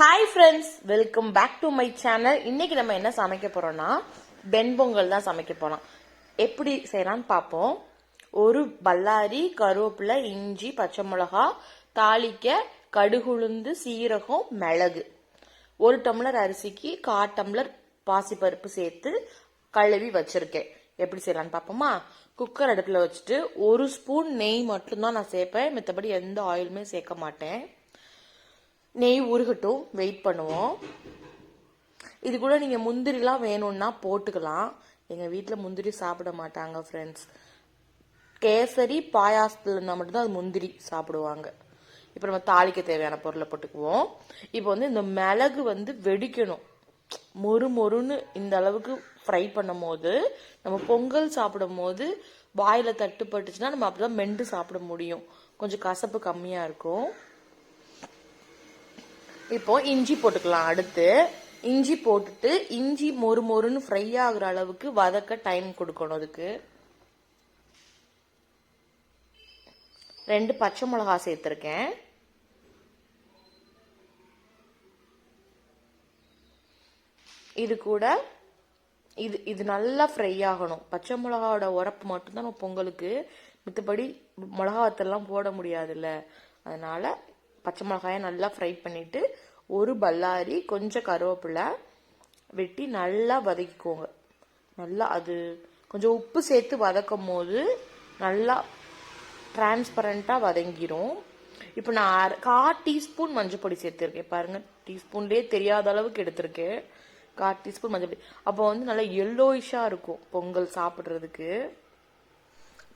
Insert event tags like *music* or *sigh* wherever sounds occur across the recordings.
Hi friends welcome back to my channel இன்னைக்கு நம்ம என்ன சமைக்க போறோம்னா வெண்பொங்கல் தான் சமைக்க போறோம். எப்படி செய்யலாம்னு பார்ப்போம். ஒரு பல்லாரி கருவேப்பிலை இஞ்சி பச்சை மிளகா தாளிக்க கடுகுளுந்து சீரகம் மிளகு. ஒரு டம்ளர் அரிசிக்கு கா டம்ளர் பாசிப்பருப்பு சேர்த்து கழுவி வச்சிருக்கேன். எப்படி செய்யலாம்னு பார்ப்போமா? குக்கர் அடுப்பில் வச்சுட்டு ஒரு ஸ்பூன் நெய் மட்டும்தான் நான் சேர்ப்பேன். மற்றபடி எந்த ஆயிலுமே சேர்க்க மாட்டேன். நெய் உருகட்டும் வெயிட் பண்ணுவோம். இது கூட நீங்கள் முந்திரிலாம் வேணும்னா போட்டுக்கலாம். எங்கள் வீட்டில் முந்திரி சாப்பிட மாட்டாங்க ஃப்ரெண்ட்ஸ் கேசரி பாயாசத்தில் இருந்தால் மட்டும்தான் அது முந்திரி சாப்பிடுவாங்க. இப்போ நம்ம தாளிக்க தேவையான பொருளை போட்டுக்குவோம். இப்போ வந்து இந்த மிளகு வந்து வெடிக்கணும். மொறு மொறுன்னு இந்த அளவுக்கு ஃப்ரை பண்ணும் போது நம்ம பொங்கல் சாப்பிடும் போது வாயில் தட்டுப்பட்டுச்சுன்னா நம்ம அப்படிதான் மென்று சாப்பிட முடியும். கொஞ்சம் கசப்பு கம்மியாக இருக்கும். இப்போ இஞ்சி போட்டுக்கலாம். அடுத்து இஞ்சி போட்டுட்டு இஞ்சி மொறு மொறுன்னு ஃப்ரை ஆகுற அளவுக்கு வதக்க டைம் கொடுக்கணும் அதுக்கு. ரெண்டு பச்சை மிளகா சேர்த்துருக்கேன். இது கூட இது இது நல்லா ஃப்ரை ஆகணும். பச்சை மிளகாவோட உரப்பு மட்டும்தான் நம்ம பொங்கலுக்கு மித்தபடி மிளகாத்தெல்லாம் போட முடியாதுல்ல. அதனால பச்சை மிளகாயை நல்லா ஃப்ரை பண்ணிட்டு ஒரு பல்லாரி கொஞ்சம் கருவேப்பிலை வெட்டி நல்லா வதக்கிக்கோங்க. நல்லா அது கொஞ்சம் உப்பு சேர்த்து வதக்கும் போது நல்லா டிரான்ஸ்பரண்ட்டாக வதங்கிரும். இப்போ நான் அரை- கா டீஸ்பூன் மஞ்சள் பொடி சேர்த்துருக்கேன். பாருங்க டீஸ்பூன்லேயே தெரியாத அளவுக்கு எடுத்திருக்கேன். கா டீஸ்பூன் மஞ்சள் பொடி. அப்போ வந்து நல்லா எல்லோயிஷாக இருக்கும் பொங்கல் சாப்பிட்றதுக்கு.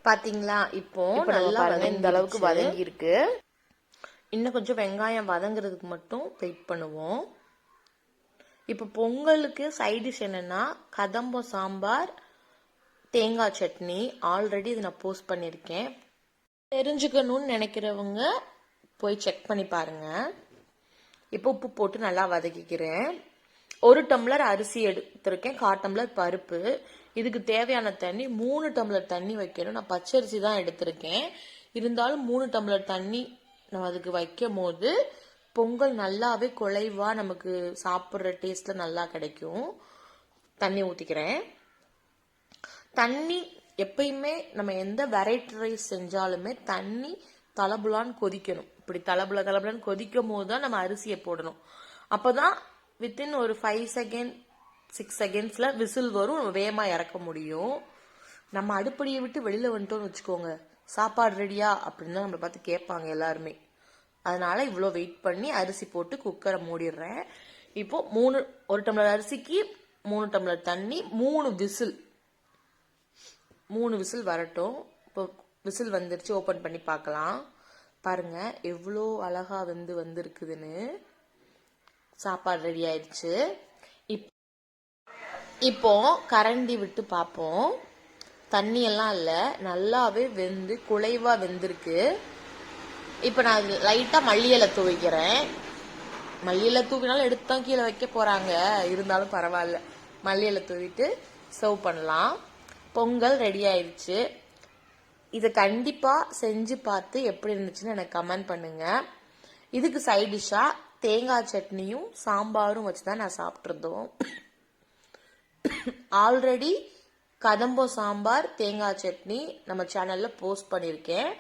பாத்தீங்களா? இப்போ நல்லா பாருங்க இந்த அளவுக்கு. வதங்கி இருக்கு இன்னும் கொஞ்சம் வெங்காயம் வதங்குறதுக்கு மட்டும் வெயிட் பண்ணுவோம். இப்போ பொங்கலுக்கு சைடிஷ் என்னென்னா கதம்பம் சாம்பார் தேங்காய் சட்னி. ஆல்ரெடி இது நான் போஸ்ட் பண்ணியிருக்கேன். தெரிஞ்சுக்கணும்னு நினைக்கிறவங்க போய் செக் பண்ணி பாருங்க. இப்போ உப்பு போட்டு நல்லா வதக்கிக்கிறேன். ஒரு டம்ளர் அரிசி எடுத்திருக்கேன். கால் டம்ளர் பருப்பு. இதுக்கு தேவையான தண்ணி மூணு டம்ளர் தண்ணி வைக்கணும். நான் பச்சரிசி தான் எடுத்திருக்கேன். இருந்தாலும் மூணு டம்ளர் தண்ணி நம்ம அதுக்கு வைக்கும் போது பொங்கல் நல்லாவே குலைவாக நமக்கு சாப்பிட்ற டேஸ்ட்டில் நல்லா கிடைக்கும். தண்ணி ஊற்றிக்கிறேன் தண்ணி எப்பயுமே நம்ம எந்த வெரைட்டி ரைஸ் செஞ்சாலுமே தண்ணி தலபுலான்னு கொதிக்கணும். இப்படி தலபுல தலபுலான்னு கொதிக்கும் போது தான் நம்ம அரிசியை போடணும். அப்போ தான் வித்தின் ஒரு ஃபைவ் செகண்ட் சிக்ஸ் செகண்ட்ஸில் விசில் வரும். நம்ம இறக்க முடியும். நம்ம அடுப்படியை விட்டு வெளியில் வந்துட்டோம்னு வச்சுக்கோங்க. சாப்பாடு ரெடியா அப்படின்னு தான் நம்மளை பார்த்து கேட்பாங்க எல்லாருமே. அதனால இவ்வளோ வெயிட் பண்ணி அரிசி போட்டு குக்கரை மூடிடுறேன். இப்போ மூணு ஒரு டம்ளர் அரிசிக்கு மூணு டம்ளர் தண்ணி மூணு விசில். மூணு விசில் வரட்டும். இப்போ விசில் வந்துருச்சு ஓப்பன் பண்ணி பார்க்கலாம். பாருங்க எவ்வளோ அழகா வந்து வந்திருக்குதுன்னு. சாப்பாடு ரெடி ஆயிடுச்சு. இப் இப்போ கரண்டி விட்டு பார்ப்போம். தண்ணி எல்லாம் இல்லை. நல்லாவே வெந்து குலைவா வெந்திருக்கு. இப்போ நான் லைட்டாக மல்லி துவைக்கிறேன். மல்லியலை தூவினாலும் எடுத்து கீழே வைக்க போறாங்க. இருந்தாலும் பரவாயில்ல. மல்லி இலை தூவிட்டு சர்வ் பண்ணலாம். பொங்கல் ரெடி ஆயிடுச்சு இதை கண்டிப்பா செஞ்சு பார்த்து எப்படி இருந்துச்சுன்னு எனக்கு கமெண்ட் பண்ணுங்க. இதுக்கு சைட் டிஷ்ஷா தேங்காய் சட்னியும் சாம்பாரும் வச்சு தான் நான் சாப்பிட்ருந்தோம் ஆல்ரெடி *coughs* கதம்போ சாம்பார் தேங்காய் சட்னி நம்ம சேனலில் போஸ்ட் பண்ணியிருக்கேன்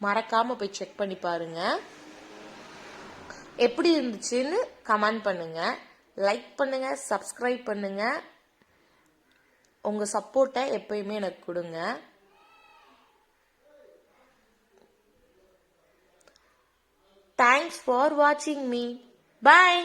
மறக்காமல் போய் செக் பண்ணி பாருங்கள் எப்படி இருந்துச்சுன்னு கமெண்ட் பண்ணுங்கள் லைக் பண்ணுங்கள் சப்ஸ்கிரைப் பண்ணுங்கள் உங்கள் சப்போர்ட்டை எப்பயுமே எனக்கு கொடுங்க. தேங்க்ஸ் ஃபார் வாட்சிங் மீ பாய்